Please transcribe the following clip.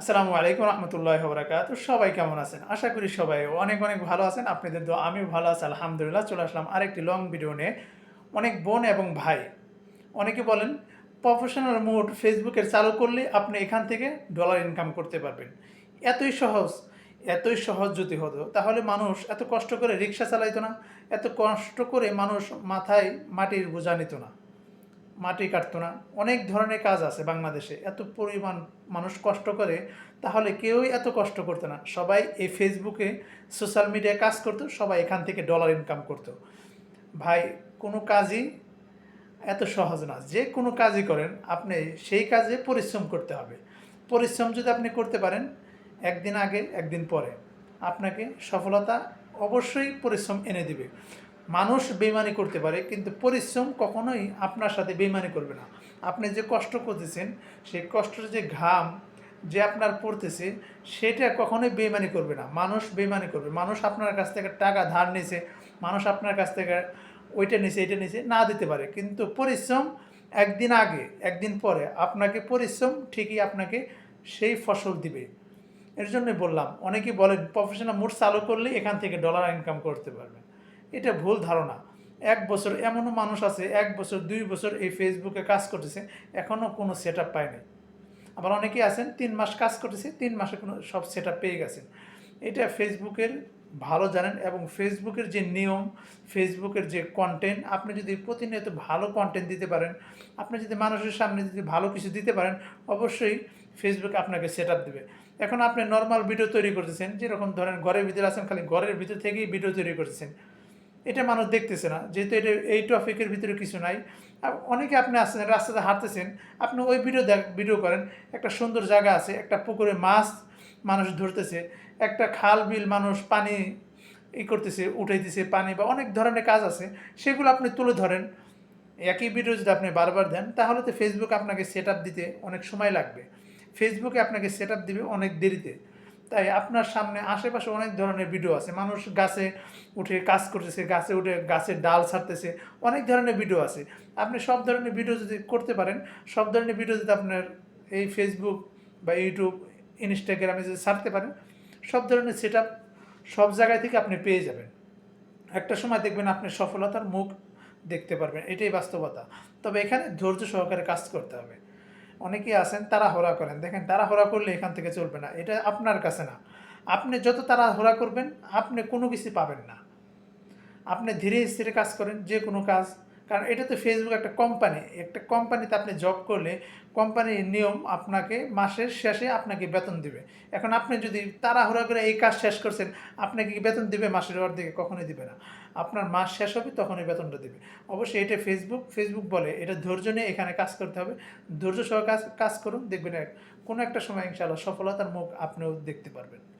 আসসালামু আলাইকুম রহমতুল্লাহ বরাকাত সবাই কেমন আছেন? আশা করি সবাই অনেক অনেক ভালো আছেন। আপনাদের তো আমিও ভালো আছি, আলহামদুলিল্লাহ। চলে আসলাম আরেকটি লং ভিডিও নিয়ে। অনেক বোন এবং ভাই, অনেকে বলেন প্রফেশনাল মোড ফেসবুকের চালু করলে আপনি এখান থেকে ডলার ইনকাম করতে পারবেন। এতই সহজ এতই সহজ যদি হতো, তাহলে মানুষ এত কষ্ট করে রিক্সা চালাইতো না, এত কষ্ট করে মানুষ মাথায় মাটির বোঝা নিত না। মাটি কাটতো না। অনেক ধরনের কাজ আছে বাংলাদেশে। এত পরিমাণ মানুষ কষ্ট করে, তাহলে কেউই এত কষ্ট করতো না। সবাই এই ফেসবুকে সোশ্যাল মিডিয়ায় কাজ করতো, সবাই এখান থেকে ডলার ইনকাম করতো। ভাই, কোনো কাজই এত সহজ না। যে কোনো কাজই করেন, আপনি সেই কাজে পরিশ্রম করতে হবে। পরিশ্রম যদি আপনি করতে পারেন, একদিন আগে, একদিন পরে, আপনাকে সফলতা অবশ্যই পরিশ্রম এনে দিবে। মানুষ বেইমানি করতে পারে, কিন্তু পরিশ্রম কখনোই আপনার সাথে বেইমানি করবে না। আপনি যে কষ্ট করতেছেন সেই কষ্টের যে ঘাম যে আপনার পড়তেছে, সেটা কখনোই বেইমানি করবে না। মানুষ বেইমানি করবে। মানুষ আপনার কাছ থেকে টাকা ধার নিছে, মানুষ আপনার কাছ থেকে ওইটা নিছে এটা নিছে, না দিতে পারে। কিন্তু পরিশ্রম একদিন আগে, একদিন পরে আপনাকে পরিশ্রম ঠিকই আপনাকে সেই ফসল দিবে। এর জন্যই বললাম, অনেকেই বলেন প্রফেশনাল মোট চালু করলে এখান থেকে ডলার ইনকাম করতে পারবেন। এটা ভুল ধারণা। এক বছর এমনও মানুষ আছে, এক বছর, দুই বছর এই ফেসবুকে কাজ করতেছে, এখনও কোনো সেট আপ পায়নি আবার অনেকেই আছেন, তিন মাস কাজ করতেছে, তিন মাসে কোনো সব সেট আপ পেয়ে গেছেন। এটা ফেসবুকের ভালো জানেন এবং ফেসবুকের যে নিয়ম ফেসবুকের যে কন্টেন্ট আপনি যদি প্রতিনিয়ত ভালো কন্টেন্ট দিতে পারেন, আপনি যদি মানুষের সামনে যদি ভালো কিছু দিতে পারেন, অবশ্যই ফেসবুক আপনাকে সেট আপ দেবে। এখন আপনি নর্মাল ভিডিও তৈরি করতেছেন, যেরকম ধরেন ঘরের ভিতরে আছেন, খালি ঘরের ভিতর থেকেই ভিডিও তৈরি করতেছেন। এটা মানুষ দেখতেছে না। যেহেতু এটা, এই টপিকের ভিতরে কিছু নাই। অনেকে আপনি আসছেন রাস্তাতে হাঁটতেছেন, আপনি ওই ভিডিও দেখ, ভিডিও করেন, একটা সুন্দর জায়গা আছে, একটা পুকুরে মাছ মানুষ ধরতেছে, একটা খাল বিল মানুষ পানি ই করতেছে, উঠাইতেছে পানি বা অনেক ধরনের কাজ আছে, সেগুলো আপনি তুলে ধরেন। একই ভিডিও যদি আপনি বারবার দেন, তাহলে তো ফেসবুক আপনাকে সেট দিতে অনেক সময় লাগবে। ফেসবুকে আপনাকে সেট দিবে অনেক দেরিতে। তাই আপনার সামনে আশেপাশে অনেক ধরনের ভিডিও আছে। মানুষ গাছে উঠে কাজ করতেছে, গাছে উঠে গাছের ডাল ছাড়তেছে, অনেক ধরনের ভিডিও আছে। আপনি সব ধরনের ভিডিও যদি করতে পারেন, সব ধরনের ভিডিও যদি আপনার এই ফেসবুক বা ইউটিউব ইনস্টাগ্রামে যদি ছাড়তে পারেন, সব ধরনের সেট সব জায়গায় থেকে আপনি পেয়ে যাবেন। একটা সময় দেখবেন আপনি সফলতার মুখ দেখতে পারবেন, এটাই বাস্তবতা। তবে এখানে ধৈর্য সহকারে কাজ করতে হবে। অনেকেই আছেন তারা হোরা করেন। দেখেন তারা হোরা করলে এখান থেকে চলবে না। এটা আপনার কাছে না। আপনি যত তারা হোরা করবেন, আপনি কোনো কিছু পাবেন না। আপনি ধীরে স্থিরে কাজ করেন, যে কোনো কাজ কারণ এটা তো ফেসবুক একটা কোম্পানি একটা কোম্পানিতে আপনি জব করলে কোম্পানির নিয়ম আপনাকে মাসের শেষে আপনাকে বেতন দিবে। এখন আপনি যদি তাড়াহুড়া করে এই কাজ শেষ করছেন আপনাকে কি বেতন দিবে মাসের অর্ধেকে? কখনোই দিবে না। আপনার মাস শেষ হবে, তখনই বেতনটা দিবে। অবশ্যই এটা ফেসবুক ফেসবুক বলে, এটা ধৈর্য নিয়ে এখানে কাজ করতে হবে। ধৈর্য সহ কাজ কাজ করুন, দেখবেন কোনো একটা সময় ইনশাআল্লাহ সফলতার মুখ আপনিও দেখতে পারবেন।